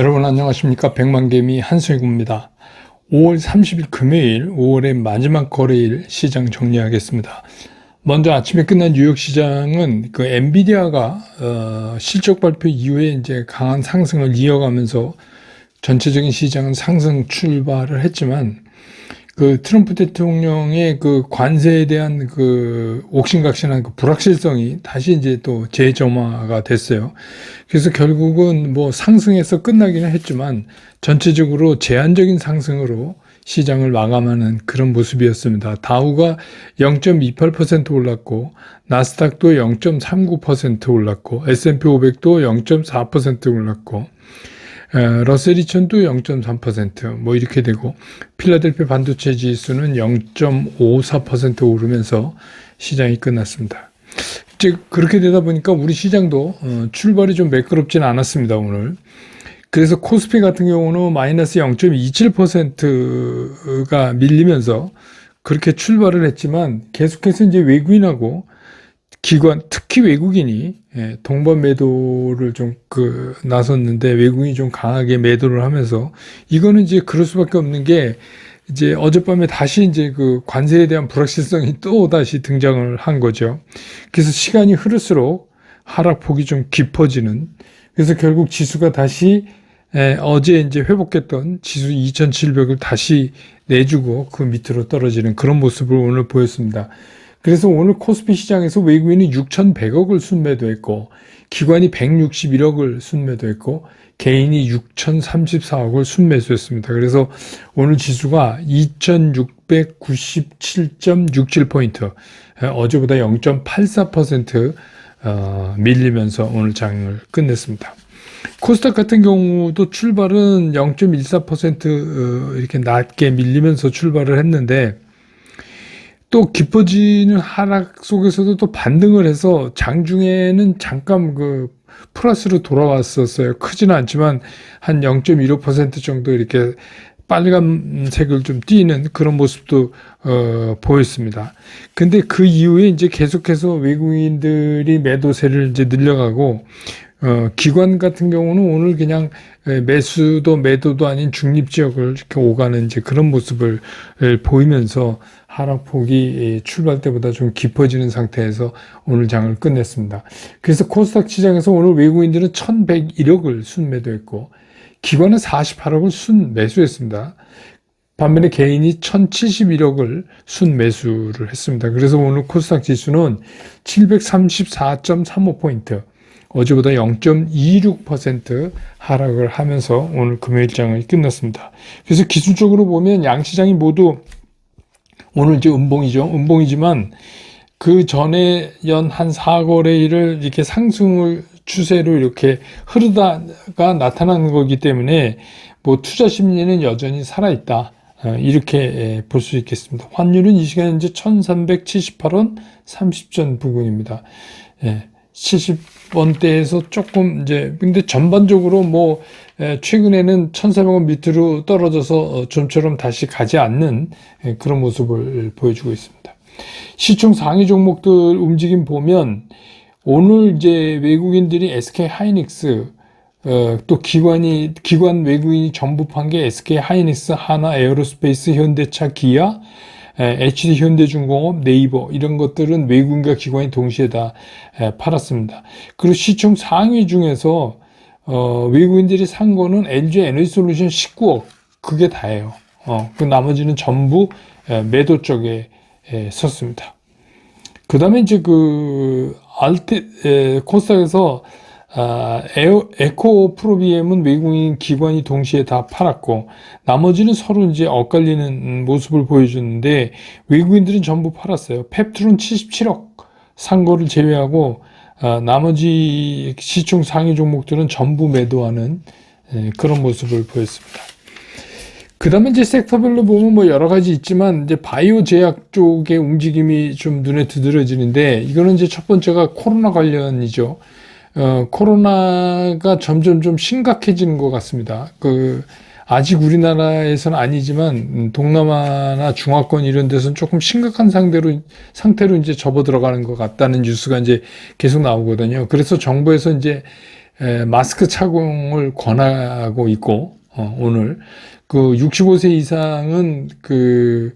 여러분 안녕하십니까 백만개미 한수익입니다. 5월 30일 금요일 5월의 마지막 거래일 시장 정리하겠습니다. 먼저 아침에 끝난 뉴욕 시장은 그 엔비디아가 어, 실적 발표 이후에 이제 강한 상승을 이어가면서 전체적인 시장은 상승 출발을 했지만 그 트럼프 대통령의 그 관세에 대한 그 옥신각신한 그 불확실성이 다시 이제 또 재점화가 됐어요. 그래서 결국은 뭐 상승해서 끝나기는 했지만 전체적으로 제한적인 상승으로 시장을 마감하는 그런 모습이었습니다. 다우가 0.28% 올랐고 나스닥도 0.39% 올랐고 S&P 500도 0.4% 올랐고 러셀 2000도 0.3%뭐 이렇게 되고 필라델피아 반도체 지수는 0.54% 오르면서 시장이 끝났습니다. 즉 그렇게 되다 보니까 우리 시장도 어, 출발이 좀 매끄럽지는 않았습니다 오늘. 그래서 코스피 같은 경우는 마이너스 0.27%가 밀리면서 그렇게 출발을 했지만 계속해서 이제 외국인하고 기관 특히 외국인이 예, 동반 매도를 좀 그 나섰는데 외국인이 좀 강하게 매도를 하면서 이거는 이제 그럴 수밖에 없는 게 이제 어젯밤에 다시 이제 그 관세에 대한 불확실성이 또 다시 등장을 한 거죠. 그래서 시간이 흐를수록 하락폭이 좀 깊어지는 그래서 결국 지수가 다시 에, 어제 이제 회복했던 지수 2,700을 다시 내주고 그 밑으로 떨어지는 그런 모습을 오늘 보였습니다. 그래서 오늘 코스피 시장에서 외국인이 6,100억을 순매도했고 기관이 161억을 순매도했고 개인이 6,034억을 순매수했습니다. 그래서 오늘 지수가 2,697.67포인트 어제보다 0.84% 어, 밀리면서 오늘 장을 끝냈습니다. 코스닥 같은 경우도 출발은 0.14% 어, 이렇게 낮게 밀리면서 출발을 했는데 또 깊어지는 하락 속에서도 또 반등을 해서 장중에는 잠깐 그 플러스로 돌아왔었어요. 크지는 않지만 한 0.15% 정도 이렇게 빨간색을 좀 띄는 그런 모습도 어, 보였습니다. 근데 그 이후에 이제 계속해서 외국인들이 매도세를 이제 늘려가고 어, 기관 같은 경우는 오늘 그냥 매수도 매도도 아닌 중립 지역을 이렇게 오가는 이제 그런 모습을 보이면서 하락폭이 출발 때보다 좀 깊어지는 상태에서 오늘 장을 끝냈습니다. 그래서 코스닥 시장에서 오늘 외국인들은 1101억을 순매도했고 기관은 48억을 순매수했습니다. 반면에 개인이 1071억을 순매수를 했습니다. 그래서 오늘 코스닥 지수는 734.35포인트, 어제보다 0.26% 하락을 하면서 오늘 금요일장을 끝났습니다. 그래서 기술적으로 보면 양시장이 모두 오늘 이제 음봉이죠. 음봉이지만 그 전에 연 한 4거래일을 이렇게 상승을 추세로 이렇게 흐르다가 나타나는 거기 때문에 뭐 투자 심리는 여전히 살아있다. 어, 이렇게 예, 볼수 있겠습니다. 환율은 이 시간 현재 1378원 30전 부근입니다. 예, 70원대에서 조금 이제 근데 전반적으로 뭐 최근에는 1,400원 밑으로 떨어져서 어, 좀처럼 다시 가지 않는 그런 모습을 보여주고 있습니다. 시총 상위 종목들 움직임 보면 오늘 이제 외국인들이 SK 하이닉스 어, 또 기관이 기관 외국인이 전부 판 게 SK 하이닉스, 하나 에어로스페이스, 현대차, 기아, HD 현대중공업, 네이버 이런 것들은 외국인과 기관이 동시에 다 팔았습니다. 그리고 시총 상위 중에서 어, 외국인들이 산 거는 LG 에너지 솔루션 19억 그게 다예요. 어, 그 나머지는 전부 매도 쪽에 섰습니다. 그 다음에 이제 그 알테 코스닥에서 아, 에코 프로비엠은 외국인 기관이 동시에 다 팔았고 나머지는 서로 이제 엇갈리는 모습을 보여줬는데 외국인들은 전부 팔았어요. 펩트론 77억 산 거를 제외하고 아, 나머지 시총 상위 종목들은 전부 매도하는 에, 그런 모습을 보였습니다. 그 다음에 이제 섹터별로 보면 뭐 여러 가지 있지만 이제 바이오 제약 쪽의 움직임이 좀 눈에 두드러지는데 이거는 이제 첫 번째가 코로나 관련이죠. 어, 코로나가 점점 좀 심각해지는 것 같습니다. 그, 아직 우리나라에서는 아니지만, 음, 동남아나 중화권 이런 데서는 조금 심각한 상대로, 상태로 이제 접어 들어가는 것 같다는 뉴스가 이제 계속 나오거든요. 그래서 정부에서 이제, 에, 마스크 착용을 권하고 있고 어, 오늘 그 65세 이상은 그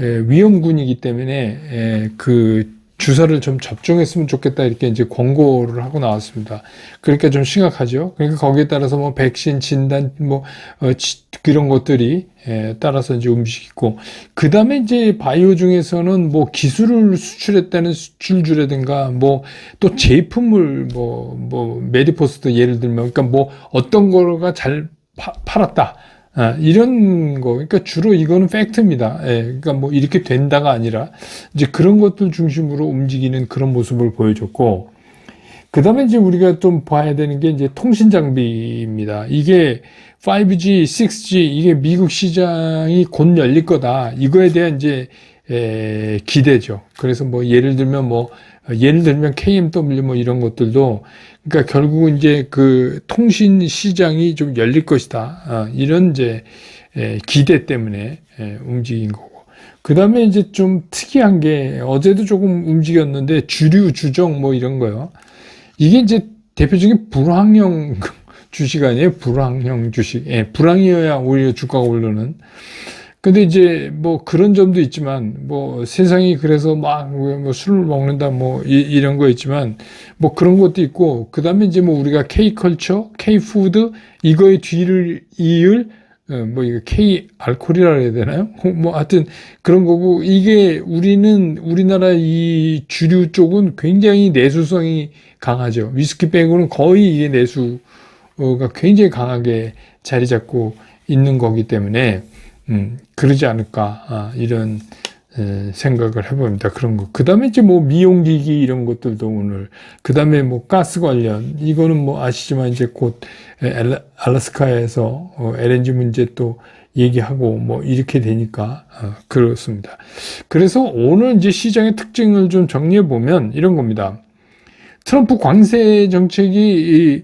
에, 위험군이기 때문에 에, 그 주사를 좀 접종했으면 좋겠다 이렇게 이제 권고를 하고 나왔습니다. 그러니까 좀 심각하죠. 그러니까 거기에 따라서 뭐 백신 진단 뭐 어, 지, 그런 것들이 에, 따라서 이제 움직이고 그 다음에 이제 바이오 중에서는 뭐 기술을 수출했다는 수출주라든가 뭐 또 제품을 뭐뭐 메디포스도 예를 들면 그러니까 뭐 어떤 거가 잘 파, 팔았다. 아, 이런 거, 그러니까 주로 이거는 팩트입니다. 예, 그러니까 뭐 이렇게 된다가 아니라 이제 그런 것들 중심으로 움직이는 그런 모습을 보여줬고, 그 다음에 이제 우리가 좀 봐야 되는 게 이제 통신 장비입니다. 이게 5G, 6G, 이게 미국 시장이 곧 열릴 거다. 이거에 대한 이제 에, 기대죠. 그래서 뭐 예를 들면 뭐 예를 들면 KMW 뭐 이런 것들도 그러니까 결국 이제 그 통신 시장이 좀 열릴 것이다. 아, 이런 이제 에, 기대 때문에 에, 움직인 거고. 그 다음에 이제 좀 특이한 게 어제도 조금 움직였는데 주류 주정 뭐 이런 거요. 이게 이제 대표적인 불황형 주식 아니에요? 불황형 주식. 예, 불황이어야 오히려 주가가 오르는. 근데 이제 뭐 그런 점도 있지만 뭐 세상이 그래서 막 뭐 술을 먹는다 뭐 이, 런거 있지만 뭐 그런 것도 있고 그 다음에 이제 뭐 우리가 K 컬처, K 푸드 이거의 뒤를 이을 어, 뭐 이거 K 알코올이라 해야 되나요? 뭐 하여튼 그런 거고 이게 우리는 우리나라 이 주류 쪽은 굉장히 내수성이 강하죠. 위스키 빼고는 거의 이게 내수가 굉장히 강하게 자리 잡고 있는 거기 때문에 음, 그러지 않을까, 아, 이런, 에, 생각을 해봅니다. 그런 거. 그 다음에 이제 뭐 미용기기 이런 것들도 오늘, 그 다음에 뭐 가스 관련, 이거는 뭐 아시지만 이제 곧 엘, 알라스카에서 어, LNG 문제 또 얘기하고 뭐 이렇게 되니까, 어, 그렇습니다. 그래서 오늘 이제 시장의 특징을 좀 정리해 보면 이런 겁니다. 트럼프 관세 정책이 이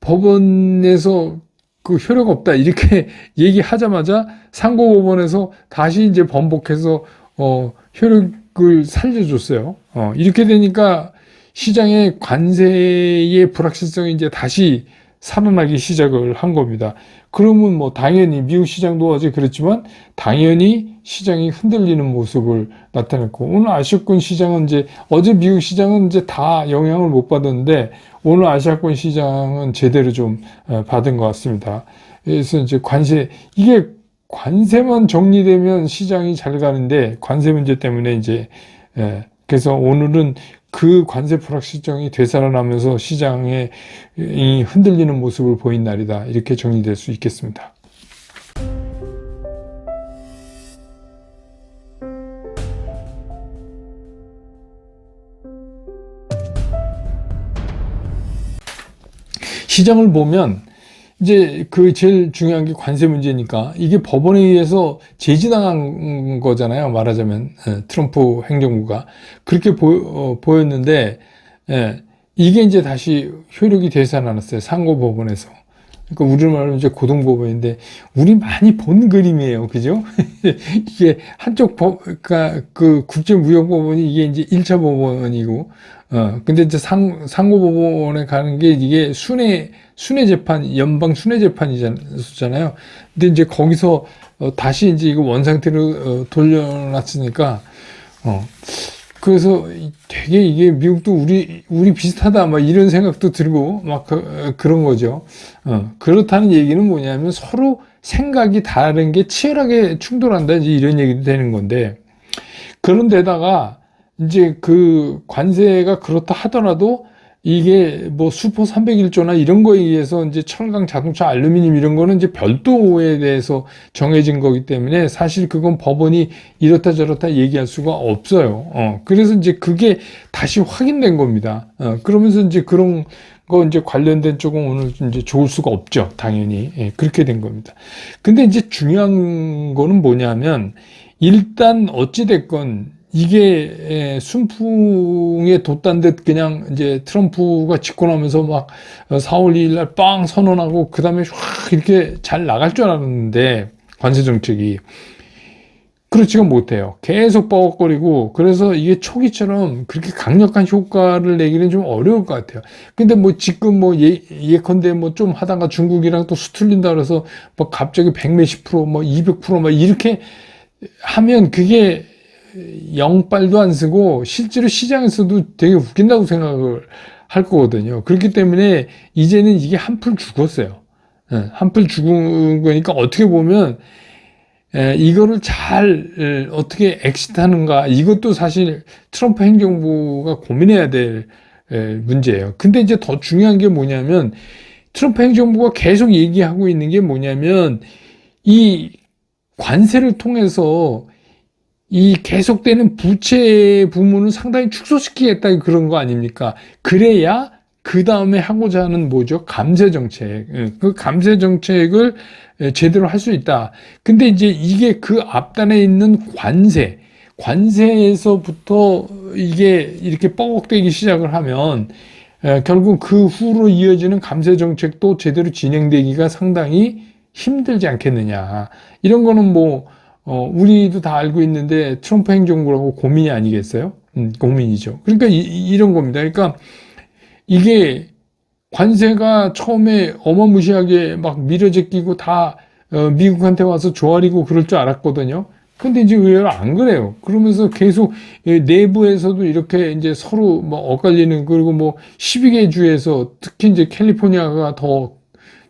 법원에서 그 효력 없다 이렇게 얘기하자마자 상고법원에서 다시 이제 번복해서 어 효력을 살려줬어요. 어 이렇게 되니까 시장의 관세의 불확실성이 이제 다시 살아나기 시작을 한 겁니다. 그러면 뭐 당연히 미국 시장도 어제 그랬지만 당연히 시장이 흔들리는 모습을 나타냈고 오늘 아시아권 시장은 이제 어제 미국 시장은 이제 다 영향을 못 받았는데 오늘 아시아권 시장은 제대로 좀 어, 받은 것 같습니다. 그래서 이제 관세 이게 관세만 정리되면 시장이 잘 가는데 관세 문제 때문에 이제 예, 그래서 오늘은 그 관세 불확실성이 되살아나면서 시장에 흔들리는 모습을 보인 날이다. 이렇게 정리될 수 있겠습니다. 시장을 보면 이제 그 제일 중요한 게 관세 문제니까 이게 법원에 의해서 제지당한 거잖아요. 말하자면 예, 트럼프 행정부가 그렇게 보, 어, 였는데 예, 이게 이제 다시 효력이 되살아났어요. 상고 법원에서. 그러니까 우리로 말하면 이제 고등법원인데 우리 많이 본 그림이에요. 그죠? 이게 한쪽 법, 그러니까 그 국제무역법원이 이게 이제 1차 법원이고 어, 근데 이제 상, 상고법원에 가는 게 이게 순회, 순회 재판, 연방 순회 재판이잖아요. 근데 이제 거기서 어, 다시 이제 이거 원상태로 어, 돌려놨으니까, 어, 그래서 되게 이게 미국도 우리, 우리 비슷하다, 막 이런 생각도 들고, 막 그, 런 거죠. 어, 그렇다는 얘기는 뭐냐면 서로 생각이 다른 게 치열하게 충돌한다, 이제 이런 얘기도 되는 건데, 그런데다가, 이제 그 관세가 그렇다 하더라도 이게 뭐 슈퍼 301조나 이런 거에 의해서 이제 철강, 자동차, 알루미늄 이런 거는 이제 별도에 대해서 정해진 거기 때문에 사실 그건 법원이 이렇다 저렇다 얘기할 수가 없어요. 어, 그래서 이제 그게 다시 확인된 겁니다. 어, 그러면서 이제 그런 거 이제 관련된 쪽은 오늘 이제 좋을 수가 없죠. 당연히. 예, 그렇게 된 겁니다. 근데 이제 중요한 거는 뭐냐면 일단 어찌됐건 이게 순풍에 돋단 듯 그냥 이제 트럼프가 집권 하면서 막 4월 2일 날 빵 선언하고 그 다음에 확 이렇게 잘 나갈 줄 알았는데 관세 정책이 그렇지가 못해요. 계속 뻐걱거리고 그래서 이게 초기처럼 그렇게 강력한 효과를 내기는 좀 어려울 것 같아요. 근데 뭐 지금 뭐 예, 예컨대 뭐 좀 하다가 중국이랑 또 수틀린다 그래서 뭐 갑자기 100몇십 프로 뭐 200%막 이렇게 하면 그게 영빨도 안 쓰고 실제로 시장에서도 되게 웃긴다고 생각을 할 거거든요. 그렇기 때문에 이제는 이게 한풀 죽었어요. 예, 한풀 죽은 거니까 어떻게 보면 에, 이거를 잘 에, 어떻게 엑시트하는가 이것도 사실 트럼프 행정부가 고민해야 될 에, 문제예요. 근데 이제 더 중요한 게 뭐냐면 트럼프 행정부가 계속 얘기하고 있는 게 뭐냐면 이 관세를 통해서 이 계속되는 부채 부문을 상당히 축소시키겠다 그런 거 아닙니까? 그래야 그 다음에 하고자 하는 뭐죠? 감세 정책. 예, 그 감세 정책을 제대로 할 수 있다. 근데 이제 이게 그 앞단에 있는 관세, 관세에서부터 이게 이렇게 뻐걱대기 시작을 하면 결국 그 후로 이어지는 감세 정책도 제대로 진행되기가 상당히 힘들지 않겠느냐. 이런 거는 뭐, 어, 우리도 다 알고 있는데 트럼프 행정부라고 고민이 아니겠어요? 음, 고민이죠. 그러니까 이, 이런 겁니다. 그러니까 이게 관세가 처음에 어마무시하게 막 밀어제끼고 다 어, 미국한테 와서 조아리고 그럴 줄 알았거든요. 근데 이제 의외로 안 그래요. 그러면서 계속 내부에서도 이렇게 이제 서로 뭐 엇갈리는 그리고 뭐 12개 주에서 특히 이제 캘리포니아가 더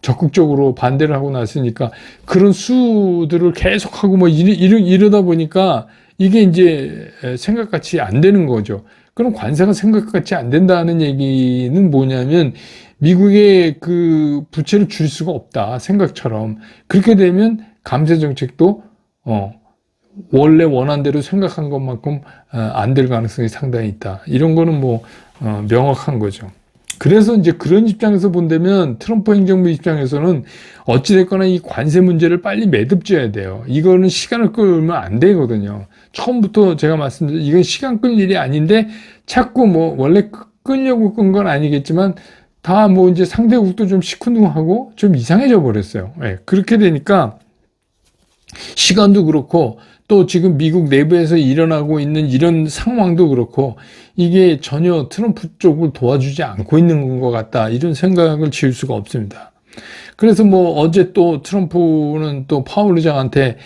적극적으로 반대를 하고 났으니까 그런 수들을 계속하고 뭐 이러, 이러다 보니까 이게 이제 생각같이 안 되는 거죠. 그럼 관세가 생각같이 안 된다는 얘기는 뭐냐면 미국의 그 부채를 줄 수가 없다 생각처럼 그렇게 되면 감세 정책도 어 원래 원한 대로 생각한 것만큼 어, 안될 가능성이 상당히 있다 이런 거는 뭐 어, 명확한 거죠. 그래서 이제 그런 입장에서 본다면 트럼프 행정부 입장에서는 어찌됐거나 이 관세 문제를 빨리 매듭져야 돼요. 이거는 시간을 끌면 안 되거든요. 처음부터 제가 말씀드린 이건 시간 끌 일이 아닌데 자꾸 뭐 원래 끌려고 끈 건 아니겠지만 다 뭐 이제 상대국도 좀 시큰둥하고 좀 이상해져 버렸어요. 네, 그렇게 되니까 시간도 그렇고 또 지금 미국 내부에서 일어나고 있는 이런 상황도 그렇고 이게 전혀 트럼프 쪽을 도와주지 않고 있는 것 같다 이런 생각을 지을 수가 없습니다. 그래서 뭐 어제 또 트럼프는 또 파월 의장한테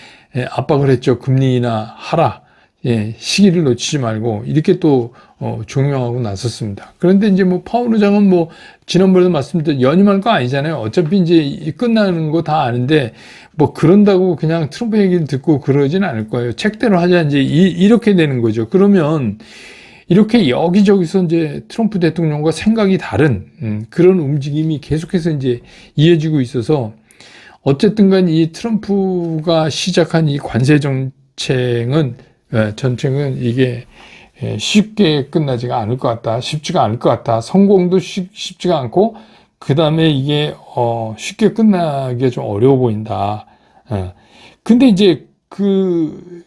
압박을 했죠. 금리나 하라. 예, 시기를 놓치지 말고 이렇게 또 어, 종용하고 나섰습니다. 그런데 이제 뭐 파월 의장은 뭐 지난번에도 말씀드린 연임할 거 아니잖아요. 어차피 이제 끝나는 거 다 아는데 뭐 그런다고 그냥 트럼프 얘기를 듣고 그러진 않을 거예요. 책대로 하자 이제 이, 렇게 되는 거죠. 그러면 이렇게 여기저기서 이제 트럼프 대통령과 생각이 다른 음, 그런 움직임이 계속해서 이제 이어지고 있어서 어쨌든 간 이 트럼프가 시작한 이 관세 정책은 예, 전쟁은 이게 예, 쉽게 끝나지가 않을 것 같다. 쉽지가 않을 것 같다. 성공도 쉽, 지가 않고 그 다음에 이게 어, 쉽게 끝나기 좀 어려워 보인다. 예. 근데 이제 그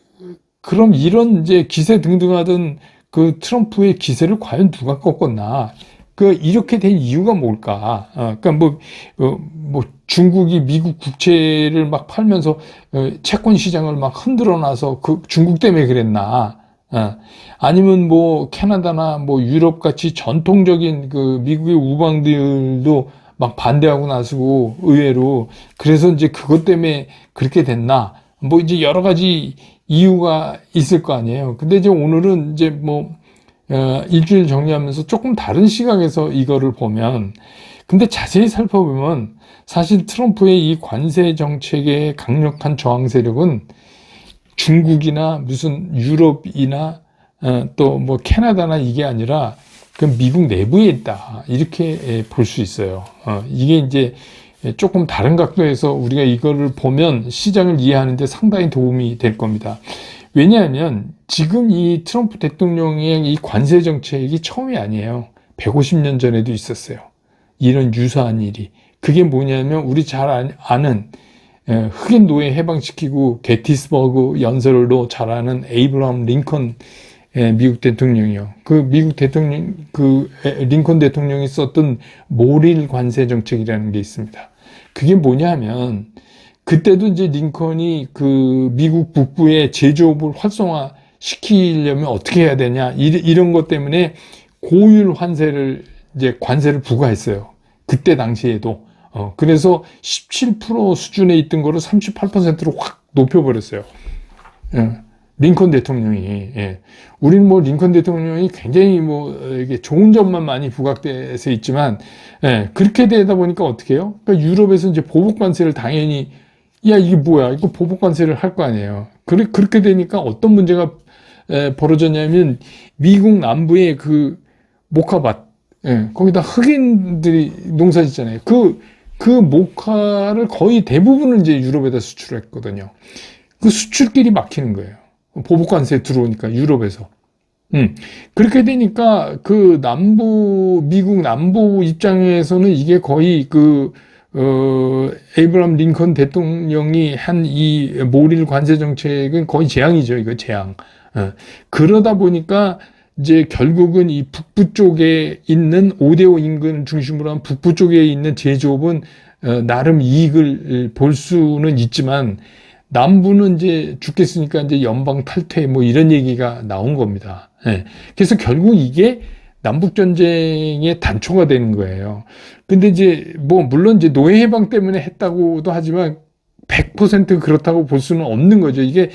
그럼 이런 이제 기세 등등하던 그 트럼프의 기세를 과연 누가 꺾었나? 그 이렇게 된 이유가 뭘까? 어, 그러니까 뭐, 어, 뭐 중국이 미국 국채를 막 팔면서 어, 채권 시장을 막 흔들어 놔서 그 중국 때문에 그랬나? 어, 아니면 뭐 캐나다나 뭐 유럽 같이 전통적인 그 미국의 우방들도 막 반대하고 나서고 의외로 그래서 이제 그것 때문에 그렇게 됐나? 뭐 이제 여러 가지 이유가 있을 거 아니에요. 근데 이제 오늘은 이제 뭐 어, 일주일 정리하면서 조금 다른 시각에서 이거를 보면 근데 자세히 살펴보면 사실 트럼프의 이 관세 정책의 강력한 저항 세력은 중국이나 무슨 유럽이나 어, 또뭐 캐나다나 이게 아니라 그 미국 내부에 있다 이렇게 예, 볼수 있어요. 어, 이게 이제 조금 다른 각도에서 우리가 이거를 보면 시장을 이해하는데 상당히 도움이 될 겁니다. 왜냐하면 지금 이 트럼프 대통령의 이 관세 정책이 처음이 아니에요. 150년 전에도 있었어요. 이런 유사한 일이. 그게 뭐냐면 우리 잘 아는 흑인 노예 해방시키고 게티스버그 연설로 잘 아는 에이브라함 링컨 미국 대통령이요. 그 미국 대통령 그 링컨 대통령이 썼던 모릴 관세 정책이라는 게 있습니다. 그게 뭐냐면 그때도 이제 링컨이 그 미국 북부의 제조업을 활성화 시키려면 어떻게 해야 되냐 이- 이런 것 때문에 고율 환세를 이제 관세를 부과했어요. 그때 당시에도 어 그래서 17% 수준에 있던 거를 38%로 확 높여버렸어요. 예. 링컨 대통령이 예. 우리는 뭐 링컨 대통령이 굉장히 뭐 어, 이게 좋은 점만 많이 부각돼서 있지만 예. 그렇게 되다 보니까 어떻게 해요? 그러니까 유럽에서 이제 보복 관세를 당연히 야 이게 뭐야 이거 보복 관세를 할 거 아니에요. 그래 그렇게 되니까 어떤 문제가 에, 벌어졌냐면 미국 남부의 그 모카밭 예, 거기다 흑인들이 농사 짓잖아요. 그, 그 모카를 거의 대부분을 이제 유럽에다 수출했거든요. 그 수출길이 막히는 거예요. 보복관세 들어오니까 유럽에서. 음. 그렇게 되니까 그 남부, 미국 남부 입장에서는 이게 거의 그, 어, 에이브람 링컨 대통령이 한 이 모릴 관세 정책은 거의 재앙이죠. 이거 재앙. 어. 그러다 보니까 이제 결국은 이 북부 쪽에 있는 오데오 인근 중심으로 한 북부 쪽에 있는 제조업은 어, 나름 이익을 볼 수는 있지만 남부는 이제 죽겠으니까 이제 연방 탈퇴 뭐 이런 얘기가 나온 겁니다. 예. 그래서 결국 이게 남북 전쟁의 단초가 되는 거예요. 근데 이제 뭐 물론 이제 노예 해방 때문에 했다고도 하지만 100% 그렇다고 볼 수는 없는 거죠. 이게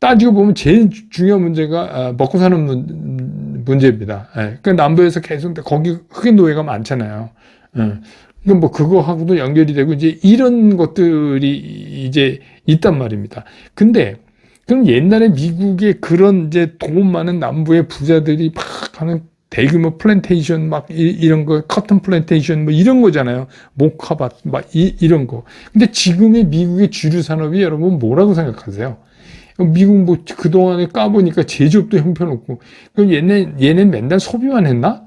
따지고 보면 제일 주- 중요한 문제가 아, 먹고 사는 문, 문제입니다. 예. 그러니까 남부에서 계속 거기 흑인 노예가 많잖아요. 예. 그뭐 그거하고도 연결이 되고 이제 이런 것들이 이제 있단 말입니다. 근데 그럼 옛날에 미국의 그런 이제 돈 많은 남부의 부자들이 막 하는 대규모 플랜테이션 막 이, 런 거, 커튼 플랜테이션 뭐 이런 거잖아요. 모카밭 막 이, 이런 거. 근데 지금의 미국의 주류 산업이 여러분 뭐라고 생각하세요? 미국 뭐 그동안에 까보니까 제조업도 형편없고 그럼 얘네 얘네 맨날 소비만 했나?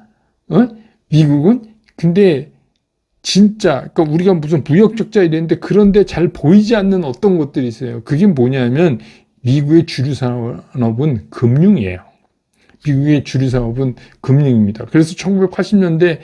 어? 미국은 근데 진짜 그러니까 우리가 무슨 무역 적자 이랬는데 그런데 잘 보이지 않는 어떤 것들이 있어요. 그게 뭐냐면 미국의 주류 산업은 금융이에요. 미국의 주류 산업은 금융입니다. 그래서 1980년대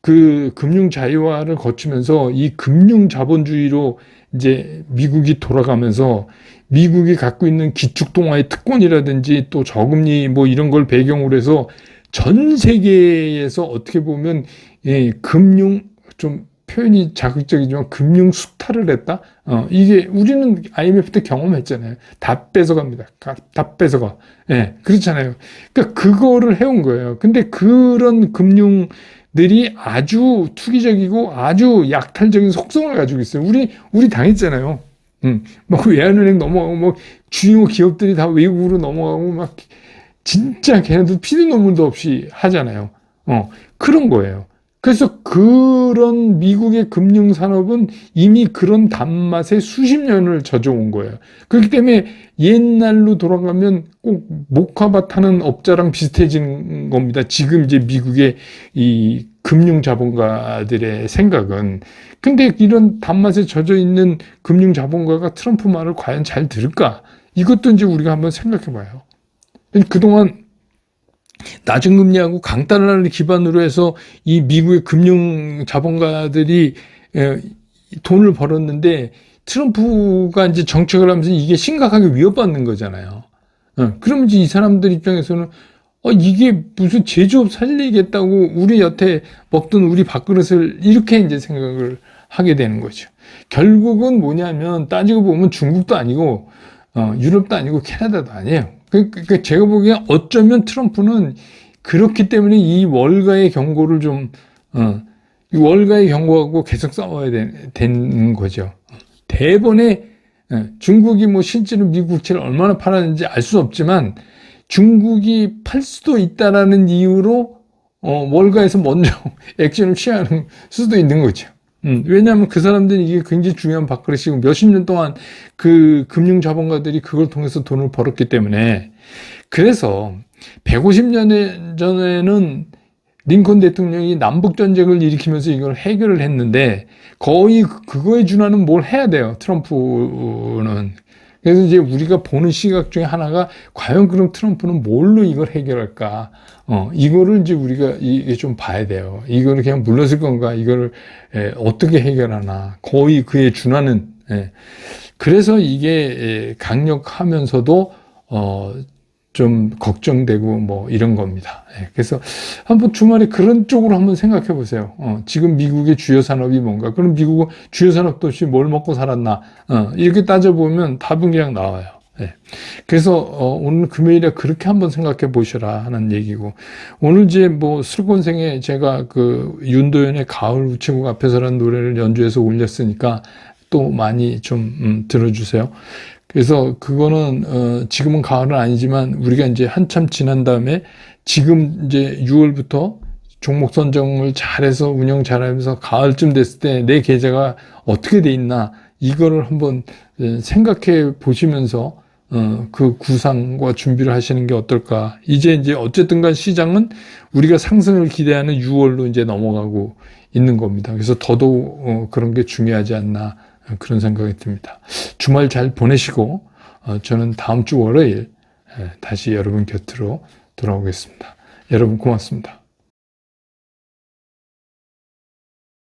그 금융 자유화를 거치면서 이 금융 자본주의로 이제 미국이 돌아가면서 미국이 갖고 있는 기축통화의 특권이라든지 또 저금리 뭐 이런 걸 배경으로 해서 전 세계에서 어떻게 보면 예, 금융 좀 표현이 자극적이지만 금융 수탈을 했다. 어, 이게 우리는 IMF 때 경험했잖아요. 다 뺏어갑니다. 가- 다 뺏어가. 예, 그렇잖아요. 그러니까 그거를 해온 거예요. 근데 그런 금융 들이 아주 투기적이고 아주 약탈적인 속성을 가지고 있어요. 우리 우리 당했잖아요. 음, 뭐 외환은행 넘어가고 뭐 주요 기업들이 다 외국으로 넘어가고 막 진짜 걔네들 피도 눈물도 없이 하잖아요. 어, 그런 거예요. 그래서 그런 미국의 금융 산업은 이미 그런 단맛에 수십 년을 젖어온 거예요. 그렇기 때문에 옛날로 돌아가면 꼭 모카밭 하는 업자랑 비슷해지는 겁니다. 지금 이제 미국의 이 금융 자본가들의 생각은. 근데 이런 단맛에 젖어 있는 금융 자본가가 트럼프 말을 과연 잘 들을까? 이것도 이제 우리가 한번 생각해 봐요. 그동안 낮은 금리하고 강달러를 기반으로 해서 이 미국의 금융 자본가들이 에, 돈을 벌었는데 트럼프가 이제 정책을 하면서 이게 심각하게 위협받는 거잖아요. 어, 그러면 이 사람들 입장에서는 어, 이게 무슨 제조업 살리겠다고 우리 여태 먹던 우리 밥그릇을 이렇게 이제 생각을 하게 되는 거죠. 결국은 뭐냐면 따지고 보면 중국도 아니고 어, 유럽도 아니고 캐나다도 아니에요. 그, 그, 그 제가 보기엔 어쩌면 트럼프는 그렇기 때문에 이 월가의 경고를 좀, 어, 이 월가의 경고하고 계속 싸워야 되, 되는 거죠. 대번에 예, 중국이 뭐 실제로 미국 국채를 얼마나 팔았는지 알 수 없지만 중국이 팔 수도 있다라는 이유로 어, 월가에서 먼저 액션을 취하는 수도 있는 거죠. 음, 왜냐하면 그 사람들이 이게 굉장히 중요한 밥그릇이고 몇십 년 동안 그 금융 자본가들이 그걸 통해서 돈을 벌었기 때문에 그래서 150년 전에는 링컨 대통령이 남북 전쟁을 일으키면서 이걸 해결을 했는데 거의 그- 그거에 준하는 뭘 해야 돼요. 트럼프는. 그래서 이제 우리가 보는 시각 중에 하나가 과연 그럼 트럼프는 뭘로 이걸 해결할까? 어, 이거를 이제 우리가 이게 좀 봐야 돼요. 이거를 그냥 물러설 건가? 이거를 에, 어떻게 해결하나? 거의 그에 준하는 예. 그래서 이게 에, 강력하면서도 어, 좀 걱정되고 뭐 이런 겁니다. 예, 그래서 한번 주말에 그런 쪽으로 한번 생각해 보세요. 어, 지금 미국의 주요 산업이 뭔가? 그럼 미국은 주요 산업도 없이 뭘 먹고 살았나? 어, 이렇게 따져보면 답은 그냥 나와요. 예. 그래서 어, 오늘 금요일에 그렇게 한번 생각해 보시라 하는 얘기고 오늘 이제 뭐 슬곤생에 제가 그 윤도현의 가을 우체국 앞에서라는 노래를 연주해서 올렸으니까 또 많이 좀 음, 들어주세요. 그래서 그거는 어, 지금은 가을은 아니지만 우리가 이제 한참 지난 다음에 지금 이제 6월부터 종목 선정을 잘해서 운영 잘하면서 가을쯤 됐을 때 내 계좌가 어떻게 돼 있나 이거를 한번 어, 생각해 보시면서 어, 그 구상과 준비를 하시는 게 어떨까. 이제 이제 어쨌든 간 시장은 우리가 상승을 기대하는 6월로 이제 넘어가고 있는 겁니다. 그래서 더더욱 어, 그런 게 중요하지 않나 어, 그런 생각이 듭니다. 주말 잘 보내시고 어, 저는 다음 주 월요일 에, 다시 여러분 곁으로 돌아오겠습니다. 여러분 고맙습니다.